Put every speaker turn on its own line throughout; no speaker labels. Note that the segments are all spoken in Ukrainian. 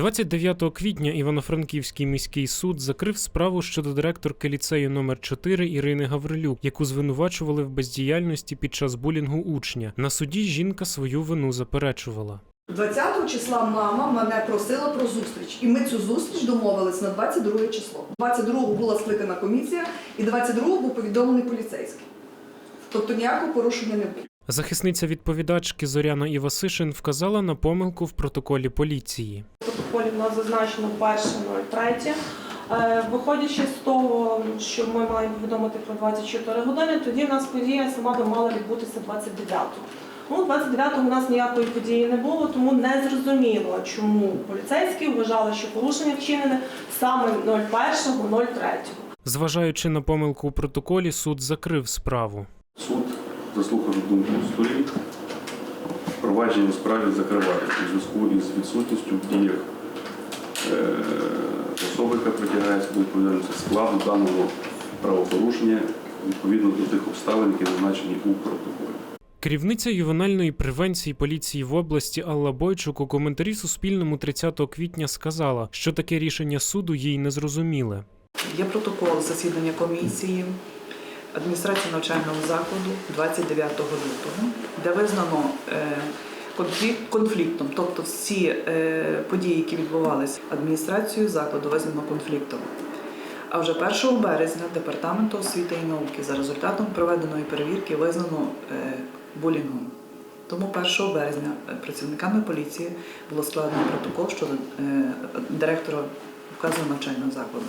29 квітня Івано-Франківський міський суд закрив справу щодо директорки ліцею номер 4 Ірини Гаврилюк, яку звинувачували в бездіяльності під час булінгу учня. На суді жінка свою вину заперечувала.
20 числа мама мене просила про зустріч, і ми цю зустріч домовились на 22 число. 22 була скликана комісія, і 22 був повідомлений поліцейський. Тобто ніякого порушення не було.
Захисниця відповідачки Зоряна Івасишин вказала на помилку в протоколі поліції.
В протоколі в нас зазначено 1.03. Е, Виходячи з того, що ми маємо повідомити про 24 години, тоді в нас подія сама би мала відбутися 29-го. Ну, 29-го у нас ніякої події не було, тому не зрозуміло, чому поліцейські вважали, що порушення вчинене саме 01.03.
Зважаючи на помилку у протоколі, суд закрив справу.
Суд заслухав думку сторін. Провадження у справі закриває у зв'язку із відсутністю в діях е, особи, яка притягається до відповідальності складу даного правопорушення відповідно до тих обставин, які зазначені у протоколі.
Керівниця ювенальної превенції поліції в області Алла Бойчук у коментарі Суспільному 30 квітня сказала, що таке рішення суду їй не зрозуміле.
Є протокол засідання комісії адміністрації навчального закладу 29 лютого, де визнано е, конфлікт конфліктом, тобто всі е, події, які відбувалися адміністрацією закладу, визнано конфліктом. А вже 1 березня департаменту освіти і науки за результатом проведеної перевірки визнано е, булінгом. Тому 1 березня працівниками поліції було складено протокол щодо директора вказаного навчального закладу.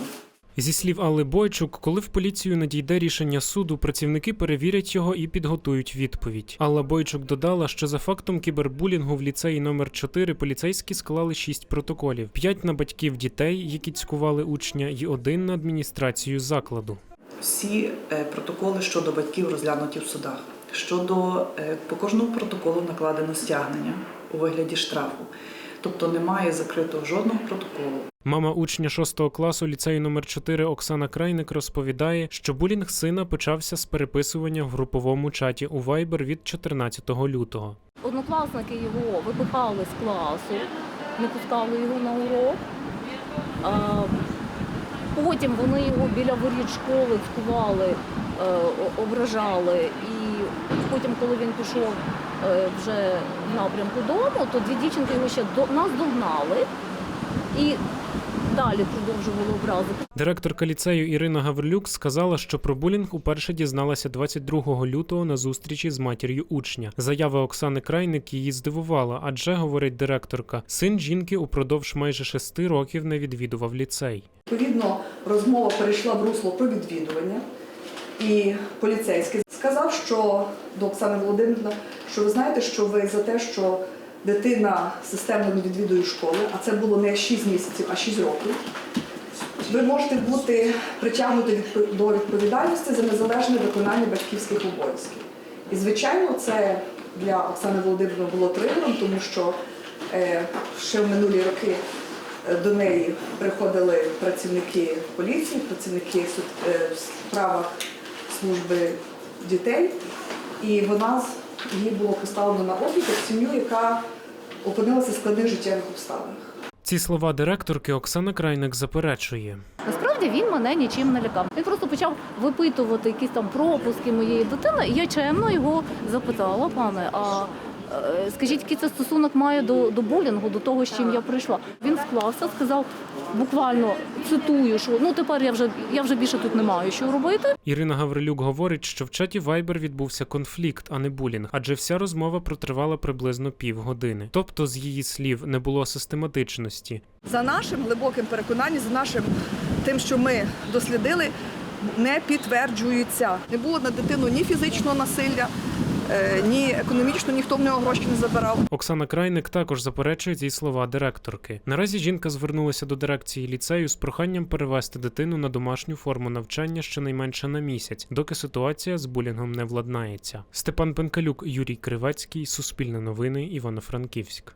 Зі слів Алли Бойчук, коли в поліцію надійде рішення суду, працівники перевірять його і підготують відповідь. Алла Бойчук додала, що за фактом кібербулінгу в ліцеї номер 4 поліцейські склали 6 протоколів: 5 на батьків дітей, які цькували учня, і один на адміністрацію закладу.
Всі е, протоколи щодо батьків розглянуті в судах. Щодо е, по кожному протоколу накладено стягнення у вигляді штрафу. Тобто немає закритого жодного протоколу.
Мама учня 6 класу ліцею номер 4 Оксана Крайник розповідає, що булінг сина почався з переписування в груповому чаті у Viber від 14 лютого.
Однокласники його випихали з класу, не пускали його на урок. А, потім вони його біля воріт школи цькували, е, ображали. І потім, коли він пішов вже в напрямку дому, то дві дівчинки його ще до нас догнали і далі продовжували образи.
Директорка ліцею Ірина Гаврилюк сказала, що про булінг уперше дізналася 22 лютого на зустрічі з матір'ю учня. Заява Оксани Крайник її здивувала, адже, говорить директорка, син жінки упродовж майже шести років не відвідував ліцей.
Відповідно, розмова перейшла в русло про відвідування, і поліцейський сказав, що до Оксани Володимирівни, що ви знаєте, що ви за те, що дитина системно не відвідує школи, а це було не 6 місяців, а 6 років. Ви можете бути притягнуті до відповідальності за незалежне виконання батьківських обов'язків. І, звичайно, це для Оксани Володимирівни було тригером, тому що е, ще в минулі роки е, до неї приходили працівники поліції, працівники суд- е, в справах служби дітей, і вона з- її було поставлено на облік як сім'ю, яка опинилася в складних життєвих обставинах.
Ці слова директорки Оксана Крайник заперечує.
Насправді він мене нічим не лякав. Він просто почав випитувати якісь там пропуски моєї дитини. І я чемно його запитала, пане, а скажіть, який це стосунок має до, до булінгу, до того, з чим я прийшла. Він склався, сказав буквально цитую, що ну тепер я вже я вже більше тут не маю що робити.
Ірина Гаврилюк говорить, що в чаті Viber відбувся конфлікт, а не булінг, адже вся розмова протривала приблизно півгодини. Тобто, з її слів, не було систематичності.
За нашим глибоким переконанням, за нашим тим, що ми дослідили, не підтверджується. Не було на дитину ні фізичного насилля, е, ні економічно, ніхто в нього гроші не забирав.
Оксана Крайник також заперечує ці слова директорки. Наразі жінка звернулася до дирекції ліцею з проханням перевести дитину на домашню форму навчання щонайменше на місяць, доки ситуація з булінгом не владнається. Степан Пенкалюк, Юрій Кривецький, Суспільне новини, Івано-Франківськ.